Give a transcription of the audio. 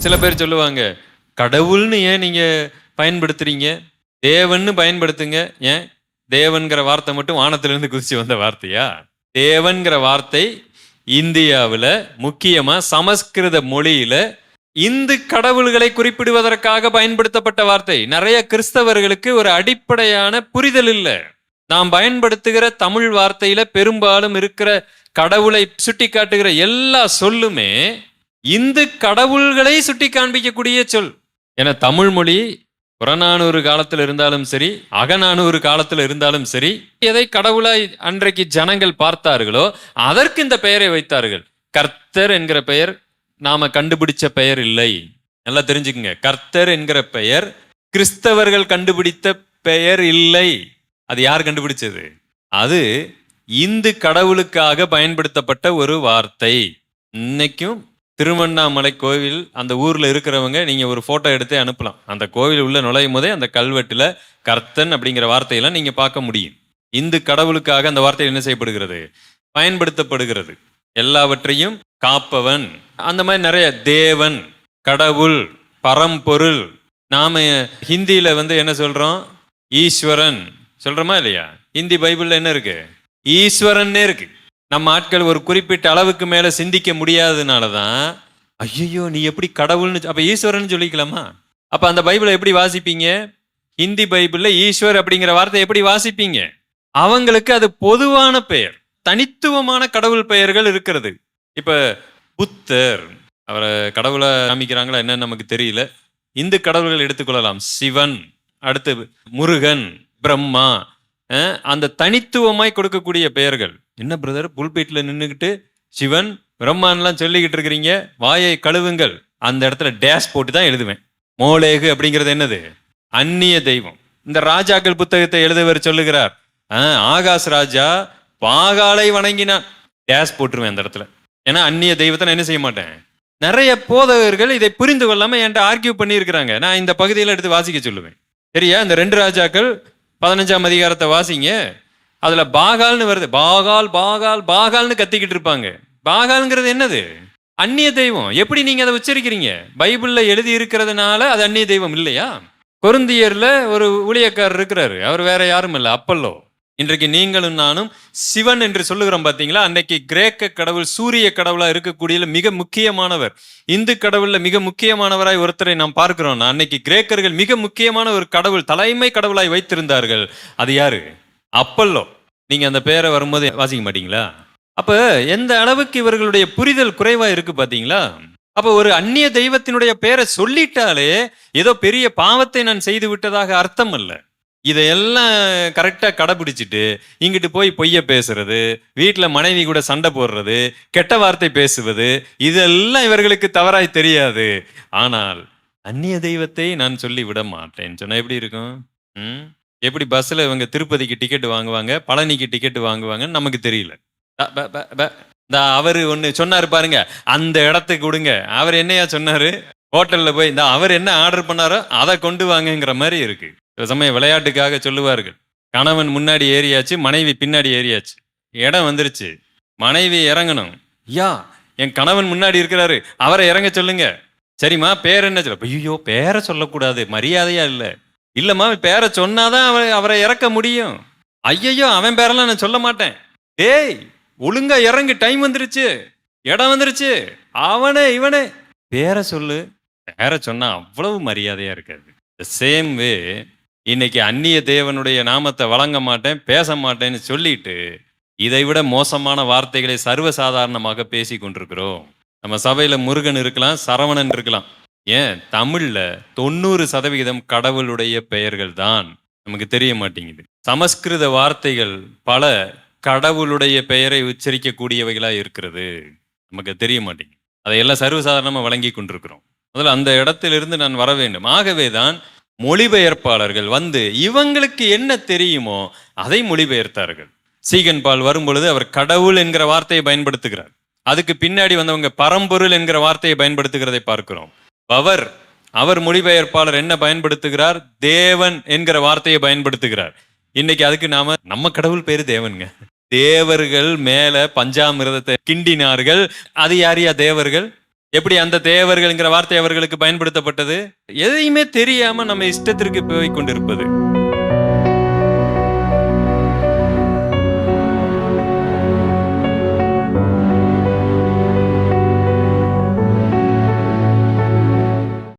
சில பேர் சொல்லுவாங்க கடவுள்னு ஏன் நீங்க பயன்படுத்துறீங்க? தேவன்னு பயன்படுத்துங்க. ஏன்? தேவன்கிற வார்த்தை மட்டும் வானத்திலிருந்து குதிச்சு வந்த வார்த்தையா? தேவன்கிற வார்த்தை இந்தியாவில் முக்கியமா சமஸ்கிருத மொழியில இந்து கடவுள்களை குறிப்பிடுவதற்காக பயன்படுத்தப்பட்ட வார்த்தை. நிறைய கிறிஸ்தவர்களுக்கு ஒரு அடிப்படையான புரிதல் இல்லை. நாம் பயன்படுத்துகிற தமிழ் வார்த்தையில பெரும்பாலும் இருக்கிற கடவுளை சுட்டி காட்டுகிற எல்லா சொல்லுமே இந்து கடவுள்களை சுட்டி காண்பிக்கக்கூடிய சொல். என தமிழ் மொழி புறநானூறு காலத்தில் இருந்தாலும் சரி அகநானூறு காலத்தில் இருந்தாலும் சரி எதை கடவுளாய் அன்றைக்கு ஜனங்கள் பார்த்தார்களோ அதற்கு இந்த பெயரை வைத்தார்கள். கர்த்தர் என்கிற பெயர் நாம கண்டுபிடிச்ச பெயர் இல்லை. நல்லா தெரிஞ்சுக்குங்க. கர்த்தர் என்கிற பெயர் கிறிஸ்தவர்கள் கண்டுபிடித்த பெயர் இல்லை. அது யார் கண்டுபிடிச்சது? அது இந்து கடவுளுக்காக பயன்படுத்தப்பட்ட ஒரு வார்த்தை. இன்னைக்கும் திருவண்ணாமலை கோவில் அந்த ஊரில் இருக்கிறவங்க நீங்கள் ஒரு ஃபோட்டோ எடுத்து அனுப்பலாம். அந்த கோவில் உள்ள நுழையும் போதே அந்த கல்வெட்டில் கர்த்தன் அப்படிங்கிற வார்த்தையெல்லாம் நீங்கள் பார்க்க முடியும். இந்து கடவுளுக்காக அந்த வார்த்தை என்ன செய்யப்படுகிறது? பயன்படுத்தப்படுகிறது. எல்லாவற்றையும் காப்பவன். அந்த மாதிரி நிறைய தேவன் கடவுள் பரம்பொருள். நாம் ஹிந்தியில் வந்து என்ன சொல்கிறோம் ஈஸ்வரன். சொல்கிறோமா இல்லையா? ஹிந்தி பைபிளில் என்ன இருக்குது ஈஸ்வரன்னே இருக்குது நம்ம ஆட்கள் ஒரு குறிப்பிட்ட அளவுக்கு மேலே சிந்திக்க முடியாததுனால தான் ஐயோ நீ எப்படி கடவுள்னு அப்போ ஈஸ்வரன் சொல்லிக்கலாமா? அப்போ அந்த பைபிளை எப்படி வாசிப்பீங்க? ஹிந்தி பைபிளில் ஈஸ்வர் அப்படிங்கிற வார்த்தை எப்படி வாசிப்பீங்க? அவங்களுக்கு அது பொதுவான பெயர் தனித்துவமான கடவுள் பெயர்கள் இருக்கிறது. இப்போ புத்தர் அவரை கடவுளை காமிக்கிறாங்களா என்னன்னு நமக்கு தெரியல. இந்து கடவுள்கள் எடுத்துக்கொள்ளலாம். சிவன் அடுத்து முருகன் பிரம்மா அந்த தனித்துவமாய் கொடுக்கக்கூடிய பெயர்கள். என்ன பிரதர் புல்பீட்டில் நின்றுக்கிட்டு சிவன் பிரம்மான்லாம் சொல்லிக்கிட்டு இருக்கிறீங்க வாயை கழுவுங்கள். அந்த இடத்துல டேஷ் போட்டு தான் எழுதுவேன். மோலேகு அப்படிங்கிறது என்னது? அந்நிய தெய்வம். இந்த ராஜாக்கள் புத்தகத்தை எழுதுவர் சொல்லுகிறார். ஆகாஷ் ராஜா பாகாலை வணங்கினான். டேஷ் போட்டுருவேன் அந்த இடத்துல. ஏன்னா அந்நிய தெய்வத்தை நான் என்ன செய்ய மாட்டேன்? நிறைய போதகர்கள் இதை புரிந்து கொள்ளாமல் என்கிட்ட ஆர்கியூ பண்ணியிருக்கிறாங்க. நான் இந்த பகுதியில் எடுத்து வாசிக்க சொல்லுவேன். சரியா? இந்த ரெண்டு ராஜாக்கள் பதினஞ்சாம் அதிகாரத்தை வாசிங்க. அதுல பாகால்னு வருது. பாகால் பாகால் பாகால்னு கத்திக்கிட்டு இருப்பாங்க. பாகால்ங்கிறது என்னது? அந்நிய தெய்வம். எப்படி நீங்க அதை உச்சரிக்கிறீங்க? பைபிள்ல எழுதி இருக்கிறதுனால அது அந்நிய தெய்வம் இல்லையா? கொருந்தியர்ல ஒரு ஊழியக்காரர் இருக்கிறாரு. அவர் வேற யாரும் இல்லை. அப்பல்லோ. இன்றைக்கு நீங்களும் நானும் சிவன் என்று சொல்லுகிறோம் பார்த்தீங்களா அன்னைக்கு கிரேக்க கடவுள் சூரிய கடவுளாக இருக்கக்கூடிய மிக முக்கியமானவர். இந்து கடவுளில் மிக முக்கியமானவராய் ஒருத்தரை நாம் பார்க்கிறோம் அன்னைக்கு கிரேக்கர்கள் மிக முக்கியமான ஒரு கடவுள் தலைமை கடவுளாய் வைத்திருந்தார்கள். அது யாரு? அப்பல்லோ. நீங்க அந்த பேரை வரும்போது வாசிக்க மாட்டீங்களா? அப்ப எந்த அளவுக்கு இவர்களுடைய புரிதல் குறைவா இருக்கு பாத்தீங்களா? அப்ப ஒரு அந்நிய தெய்வத்தினுடைய பேரை சொல்லிட்டாலே ஏதோ பெரிய பாவத்தை நான் செய்து விட்டதாக அர்த்தம் அல்ல. இதையெல்லாம் கரெக்டாக கடைபிடிச்சிட்டு இங்கிட்டு போய் பொய்ய பேசுறது வீட்டில் மனைவி கூட சண்டை போடுறது கெட்ட வார்த்தை பேசுவது இதெல்லாம் இவர்களுக்கு தவறாய் தெரியாது. ஆனால் அந்நிய தெய்வத்தை நான் சொல்லி விட மாட்டேன். சொன்னால் எப்படி இருக்கும்? ம்? எப்படி பஸ்ஸில் இவங்க திருப்பதிக்கு டிக்கெட் வாங்குவாங்க பழனிக்கு டிக்கெட் வாங்குவாங்கன்னு நமக்கு தெரியல. இந்த அவர் ஒன்று சொன்னார் பாருங்க அந்த இடத்துக்கு கொடுங்க அவர் என்னையா சொன்னார்? ஹோட்டலில் போய் இந்த அவர் என்ன ஆர்டர் பண்ணாரோ அதை கொண்டு வாங்கங்கிற மாதிரி இருக்குது சில சமயம் விளையாட்டுக்காக சொல்லுவார்கள். கணவன் முன்னாடி ஏறியாச்சு மனைவி பின்னாடி ஏறியாச்சு. இடம் வந்துருச்சு. மனைவி இறங்கணும். ஐயா என் கணவன் முன்னாடி இருக்கிறாரு. அவரை இறங்க சொல்லுங்க. சரிம்மா பேர் என்ன சொல்ல? ஐயோ பேரை சொல்லக்கூடாது. மரியாதையா இல்லை. இல்லைம்மா பேரை சொன்னாதான் அவரை அவரை இறக்க முடியும். ஐயையோ அவன் பேரெல்லாம் நான் சொல்ல மாட்டேன். டேய் ஒழுங்கா இறங்கு. டைம் வந்துருச்சு. இடம் வந்துருச்சு. அவனே இவனே. பேரை சொல்லு. பேரை சொன்னா அவ்வளவு மரியாதையா இருக்காது. சேம் வே இன்னைக்கு அந்நிய தேவனுடைய நாமத்தை வழங்க மாட்டேன் பேச மாட்டேன்னு சொல்லிட்டு இதை விட மோசமான வார்த்தைகளை சர்வசாதாரணமாக பேசி கொண்டிருக்கிறோம். நம்ம சபையில முருகன் இருக்கலாம் சரவணன் இருக்கலாம். ஏன்? தமிழ்ல தொண்ணூறு சதவிகிதம் கடவுளுடைய பெயர்கள் தான். நமக்கு தெரிய மாட்டேங்குது. சமஸ்கிருத வார்த்தைகள் பல கடவுளுடைய பெயரை உச்சரிக்கக்கூடியவைகளா இருக்கிறது. நமக்கு தெரிய மாட்டேங்குது. அதையெல்லாம் சர்வசாதாரணமாக வழங்கி கொண்டிருக்கிறோம். முதல்ல அந்த இடத்திலிருந்து நான் வர வேண்டும். ஆகவே தான் மொழிபெயர்ப்பாளர்கள் வந்து இவங்களுக்கு என்ன தெரியுமோ அதை மொழிபெயர்த்தார்கள். சீகன் பால் வரும்பொழுது அவர் கடவுள் என்கிற வார்த்தையை பயன்படுத்துகிறார். அதுக்கு பின்னாடி வந்தவங்க பரம்பொருள் என்கிற வார்த்தையை பயன்படுத்துகிறதை பார்க்கிறோம். அவர் அவர் மொழிபெயர்ப்பாளர் என்ன பயன்படுத்துகிறார்? தேவன் என்கிற வார்த்தையை பயன்படுத்துகிறார். இன்னைக்கு அதுக்கு நாம நம்ம கடவுள் பேரு தேவனுங்க. தேவர்கள் மேல பஞ்சாமிரதத்தை கிண்டினார்கள். அது யாரியா தேவர்கள்? எப்படி அந்த தேவர்கள்ங்கிற வார்த்தை அவர்களுக்கு பயன்படுத்தப்பட்டது? எதையுமே தெரியாம நம்ம இஷ்டத்திற்கு போய் கொண்டிருப்பது.